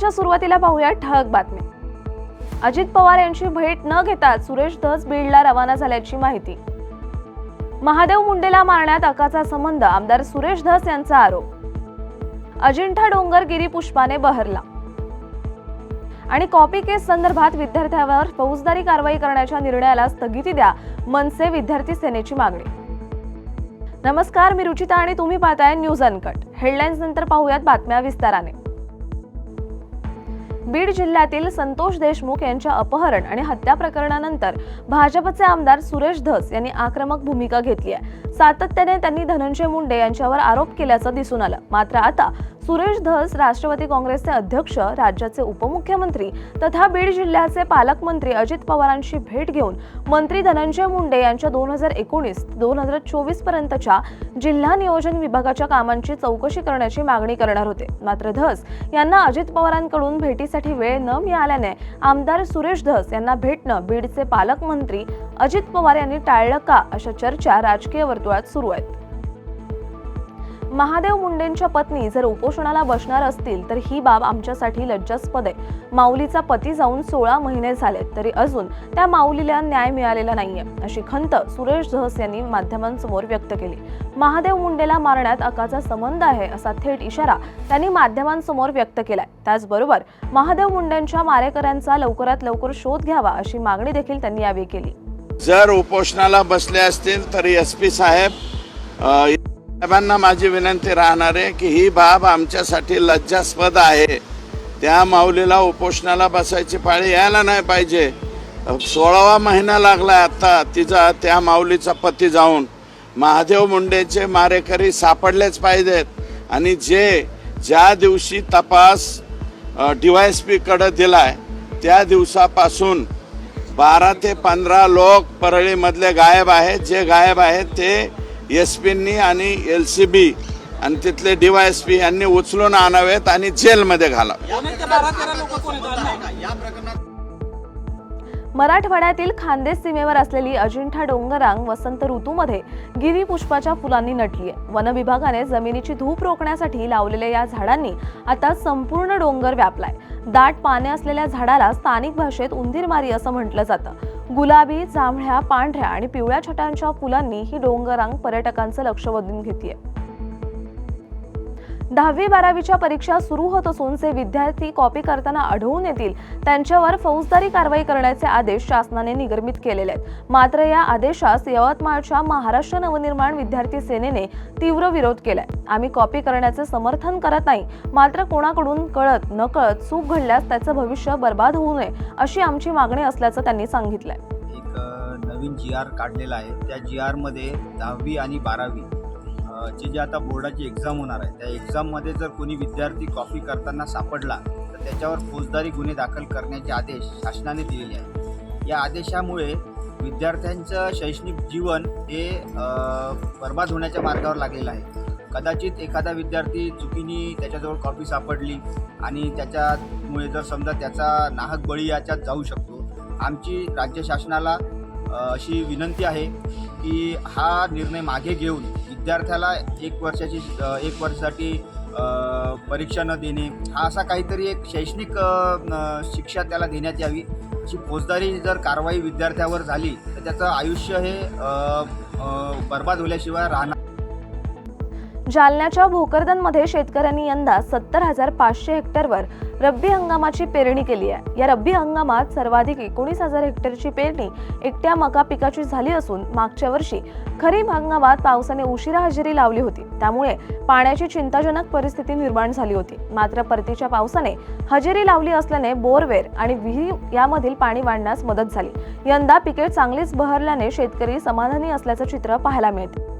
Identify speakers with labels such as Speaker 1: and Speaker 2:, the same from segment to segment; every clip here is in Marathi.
Speaker 1: बुलेटिनच्या सुरुवातीला पाहूया ठळक बातमी. अजित पवार यांची भेट न घेताच सुरेश धस बीडला रवाना झाल्याची माहिती. महादेव मुंडेला मारण्यात अकाचा संबंध आमदार सुरेश धस यांचा आरोप. अजिंठा डोंगर गिरी पुष्पाने बहरला. आणि कॉपी केस संदर्भात विद्यार्थ्यावर फौजदारी कारवाई करण्याच्या निर्णयाला स्थगिती द्या मनसे विद्यार्थी सेनेची मागणी. नमस्कार मी रुचिता आणि तुम्ही पाहताय न्यूज अनकट. हेडलाईन्स नंतर पाहूयात बातम्या विस्ताराने. बीड जिल्ह्यातील संतोष देशमुख यांच्या अपहरण आणि हत्या प्रकरणानंतर भाजपचे आमदार सुरेश धस यांनी आक्रमक भूमिका घेतली आहे. सातत्याने त्यांनी धनंजय मुंडे यांच्यावर आरोप केल्याचं दिसून आलं. मात्र आता सुरेश धस राष्ट्रवादी काँग्रेसचे अध्यक्ष राज्याचे उपमुख्यमंत्री तथा बीड जिल्ह्याचे पालकमंत्री अजित पवारांची भेट घेऊन मंत्री धनंजय मुंडे यांच्या दोन हजार एकोणीस दोन हजार चोवीस पर्यंतच्या जिल्हा नियोजन विभागाच्या कामांची चौकशी करण्याची मागणी करणार होते. मात्र धस यांना अजित पवारांकडून भेटीसाठी वेळ न मिळाल्याने आमदार सुरेश धस यांना भेटणं बीडचे पालकमंत्री अजित पवार यांनी टाळलं का अशा चर्चा राजकीय वर्तुळात सुरू आहेत. महादेव मुंडेंच्या पत्नी जर उपोषणाला बसणार असतील तर ही बाब आमच्यासाठी लज्जास्पद आहे. माऊलीचा पती जाऊन सोळा महिने झालेत तरी अजून त्या माऊलीला न्याय मिळालेला नाहीये अशी खंत सुरेश धस यांनी माध्यमांसमोर व्यक्त केली. महादेव मुंडेला मारण्यात अकाचा संबंध आहे असा थेट इशारा त्यांनी माध्यमांसमोर व्यक्त केलाय. त्याचबरोबर महादेव मुंडेंच्या मारेकऱ्यांचा लवकरात लवकर शोध घ्यावा अशी मागणी देखील त्यांनी यावेळी केली.
Speaker 2: जर उपोषणाला बसले असतील तरी एस पी साहेब साहेबांना माझी विनंती राहणार आहे की ही बाब आमच्यासाठी लज्जास्पद आहे. त्या माऊलीला उपोषणाला बसायची पाळी यायला नाही पाहिजे. सोळावा महिना लागला आता तिचा त्या माऊलीचा पती जाऊन. महादेव मुंडेचे मारेकरी सापडलेच पाहिजेत. आणि जे ज्या दिवशी तपास डीवायएसपी कडे दिलाय त्या दिवसापासून बारा ते पंधरा लोक परळीमधले गायब आहेत. जे गायब आहेत ते एस पींनी आणि एल सी बी आणि तिथले डीवायएसपी यांनी उचलून आणावेत आणि जेलमध्ये घालावे
Speaker 1: मराठवाड्यातील खानदेश सीमेवर असलेली अजिंठा डोंगरांग वसंत ऋतूमध्ये गिरी पुष्पाच्या फुलांनी नटली आहे. वन विभागाने जमिनीची धूप रोखण्यासाठी लावलेल्या या झाडांनी आता संपूर्ण डोंगर व्यापलाय. दाट पाने असलेल्या झाडाला स्थानिक भाषेत उंदीरमारी असं म्हटलं जातं. गुलाबी जांभळ्या पांढऱ्या आणि पिवळ्या छटांच्या फुलांनी ही डोंगरांग पर्यटकांचं लक्ष वेधून आहे दहावी बारावीच्या परीक्षा सुरू होत असून जे विद्यार्थी कॉपी करताना आढळून येतील त्यांच्यावर फौजदारी कारवाई करण्याचे आदेश शासनाने निर्गमित केलेले आहेत. मात्र या आदेशास यवतमाळच्या महाराष्ट्र नवनिर्माण विद्यार्थी सेनेने तीव्र विरोध केलाय. आम्ही कॉपी करण्याचे समर्थन करत नाही मात्र कोणाकडून कळत न कळत चूक घडल्यास त्याचं भविष्य बर्बाद होऊ नये अशी आमची मागणी असल्याचं त्यांनी सांगितलंय.
Speaker 3: एक नवीन जी आर काढलेला आहे. त्या जी आरमध्ये दहावी आणि बारावी चे जे आता बोर्डाची एक्झाम होणार आहे त्या एक्झाममध्ये जर कोणी विद्यार्थी कॉपी करताना सापडला तर त्याच्यावर फौजदारी गुन्हे दाखल करण्याचे आदेश शासनाने दिलेले आहेत. या आदेशामुळे विद्यार्थ्यांचं शैक्षणिक जीवन हे बर्बाद होण्याच्या मार्गावर लागलेलं आहे. कदाचित एखादा विद्यार्थी चुकीने त्याच्याजवळ कॉपी सापडली आणि त्याच्यामुळे जर समजा त्याचा नाहक बळी याच्यात जाऊ शकतो. आमची राज्य शासनाला अशी विनंती आहे की हा निर्णय मागे घेऊन विद्यार्थ्याला एक वर्षाची एक वर्षासाठी परीक्षा न देणे हा असा काहीतरी एक शैक्षणिक शिक्षा त्याला देण्यात यावी. अशी फौजदारी जर कारवाई विद्यार्थ्यावर झाली तर त्याचं आयुष्य हे बर्बाद होल्याशिवाय राहणार
Speaker 1: जालन्याच्या भोकरदनमध्ये शेतकऱ्यांनी यंदा सत्तर हजार पाचशे हेक्टरवर रब्बी हंगामाची पेरणी केली आहे. या रब्बी हंगामात सर्वाधिक एकोणीस हजार हेक्टरची पेरणी एकट्या मका पिकाची झाली असून मागच्या वर्षी खरीप हंगामात पावसाने उशिरा हजेरी लावली होती. त्यामुळे पाण्याची चिंताजनक परिस्थिती निर्माण झाली होती. मात्र परतीच्या पावसाने हजेरी लावली असल्याने बोरवेर आणि विहीर यामधील पाणी वाढण्यास मदत झाली. यंदा पिके चांगलीच बहरल्याने शेतकरी समाधानी असल्याचं चित्र पाहायला मिळते.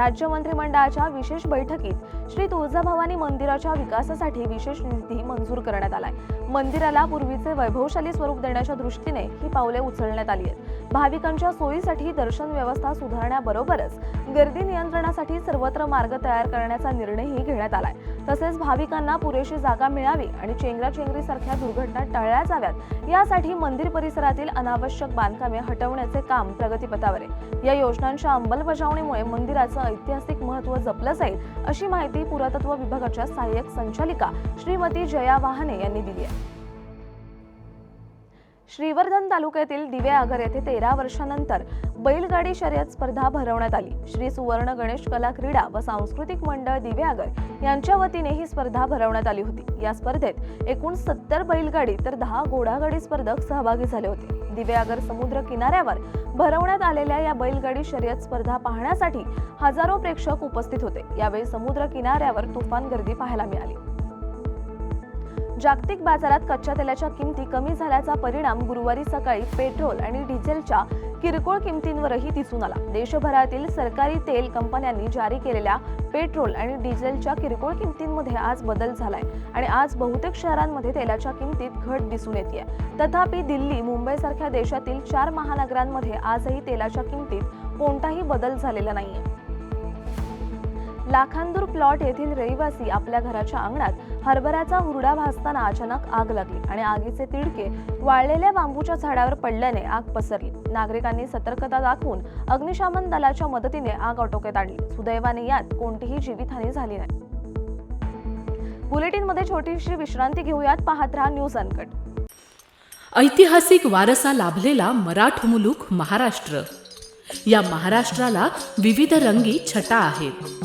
Speaker 1: राज्य मंत्रिमंडळाच्या विशेष बैठकीत श्री तुळजाभवानी मंदिराच्या विकासासाठी विशेष निधी मंजूर करण्यात आलाय. मंदिराला पूर्वीचे वैभवशाली स्वरूप देण्याच्या दृष्टीने ही पावले उचलण्यात आली आहेत. भाविकांच्या सोयीसाठी दर्शन व्यवस्था सुधारण्याबरोबरच गर्दी नियंत्रणासाठी सर्वत्र मार्ग तयार करण्याचा निर्णयही घेण्यात आलाय. तसेच भाविकांना पुरेशी जागा मिळावी आणि चेंगराचेंगरीसारख्या दुर्घटना टाळल्या जाव्यात. यासाठी मंदिर परिसरातील अनावश्यक बांधकामे हटवण्याचे काम प्रगतीपथावर आहे. या योजनांच्या अंमलबजावणीमुळे मंदिराचं ऐतिहासिक महत्त्व जपलं जाईल अशी माहिती पुरातत्व विभागाच्या सहाय्यक संचालिका श्रीमती जया वाहने यांनी दिली आहे. श्रीवर्धन तालुक्यातील दिवे आगर येथे तेरा वर्षानंतर बैलगाडी शर्यत स्पर्धा भरवण्यात आली. श्री सुवर्ण गणेश कला क्रीडा व सांस्कृतिक मंडळ दिवे आगर यांच्या वतीने ही स्पर्धा भरवण्यात आली होती. या स्पर्धेत एकूण सत्तर बैलगाडी तर दहा घोडागाडी स्पर्धक सहभागी झाले होते. दिवे आगर समुद्र किनाऱ्यावर भरवण्यात आलेल्या या बैलगाडी शर्यत स्पर्धा पाहण्यासाठी हजारो प्रेक्षक उपस्थित होते. यावेळी समुद्र किनाऱ्यावर तुफान गर्दी पाहायला मिळाली. जागतिक बाजारात कच्च्या तेलाच्या किमती कमी झाल्याचा परिणाम गुरुवारी सकाळी पेट्रोल आणि डिझेलच्या किरकोळ किमतींवरही दिसून आला. देशभरातील सरकारी तेल कंपन्यांनी जारी केलेल्या पेट्रोल आणि डिझेलच्या किरकोळ किमतींमध्ये आज बदल झालाय आणि आज बहुतेक शहरांमध्ये तेलाच्या किमतीत घट दिसून येते तथापि दिल्ली मुंबईसारख्या देशातील चार महानगरांमध्ये आजही तेलाच्या किमतीत कोणताही बदल झालेला नाहीये. लाखांदूर प्लॉट येथील रहिवासी आपल्या घराच्या अंगणात हरभऱ्याचा हुरडा भासताना अचानक आग लागली आणि आगीचे तिडके वाळलेल्या बांबूच्या झाडावर पडल्याने आग पसरली. नागरिकांनी सतर्कता दाखवून अग्निशमन दलाच्या मदतीने आग आटोक्यात आणली. सुदैवाने यात कोणतीही जीवितहानी झाली नाही. बुलेटिनमध्ये छोटीशी विश्रांती घेऊयात. पाहत राहा न्यूज अनकट.
Speaker 4: ऐतिहासिक वारसा लाभलेला मराठ मुलुख महाराष्ट्र. या महाराष्ट्राला विविध रंगी छटा आहेत.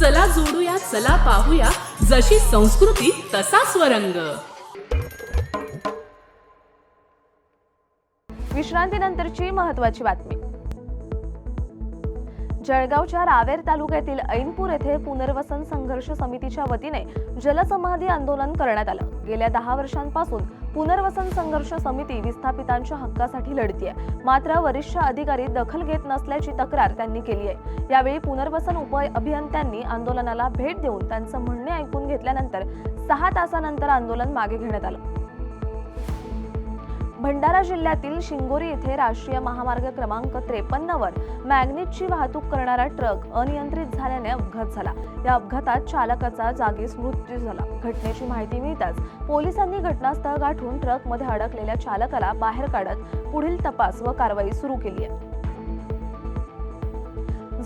Speaker 4: चला जोडूया चला पाहूया. जशी संस्कृती तसा स्वरंग.
Speaker 1: विश्रांतीनंतरची महत्वाची बातमी. जळगावच्या रावेर तालुक्यातील ऐनपूर येथे पुनर्वसन संघर्ष समितीच्या वतीने जलसमाधी आंदोलन करण्यात आलं. गेल्या दहा वर्षांपासून पुनर्वसन संघर्ष समिती विस्थापितांच्या हक्कासाठी लढतीय. मात्र वरिष्ठ अधिकारी दखल घेत नसल्याची तक्रार त्यांनी केली आहे. यावेळी पुनर्वसन उप अभियंत्यांनी आंदोलनाला भेट देऊन त्यांचं म्हणणे ऐकून घेतल्यानंतर सहा तासानंतर आंदोलन मागे घेण्यात आलं. भंडारा जिल्ह्यातील शिंगोरी येथे राष्ट्रीय महामार्ग क्रमांक त्रेपन्नवर मॅग्नेटची वाहतूक करणारा ट्रक अनियंत्रित झाल्याने अपघात झाला. या अपघातात चालकाचा जागीच मृत्यू झाला. घटनेची माहिती मिळताच पोलिसांनी घटनास्थळ गाठून ट्रकमध्ये अडकलेल्या चालकाला बाहेर काढत पुढील तपास व कारवाई सुरू केली आहे.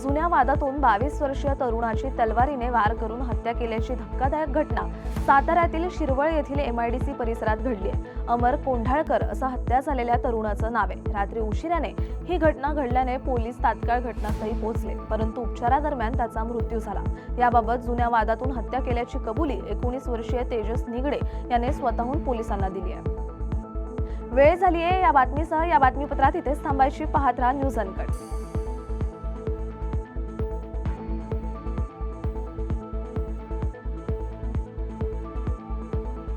Speaker 1: जुन्या वादातून बावीस वर्षीय तरुणाची तलवारीने वार करून हत्या केल्याची धक्कादायक घटना साताऱ्यातील शिरवळ येथील एमआयडीसी परिसरात घडली आहे. अमर कोंढाळकर असं हत्या झालेल्या तरुणाचं नाव आहे. रात्री उशिराने ही घटना घडल्याने पोलीस तात्काळ घटनास्थळी पोहोचले. परंतु उपचारादरम्यान त्याचा मृत्यू झाला. याबाबत जुन्या वादातून हत्या केल्याची कबुली एकोणीस वर्षीय तेजस निगडे याने स्वतःहून पोलिसांना दिली आहे. वेळ झाली आहे या बातमीसह या बातमीपत्रात इथेच थांबायची. पाहत राहा न्यूज अनकट.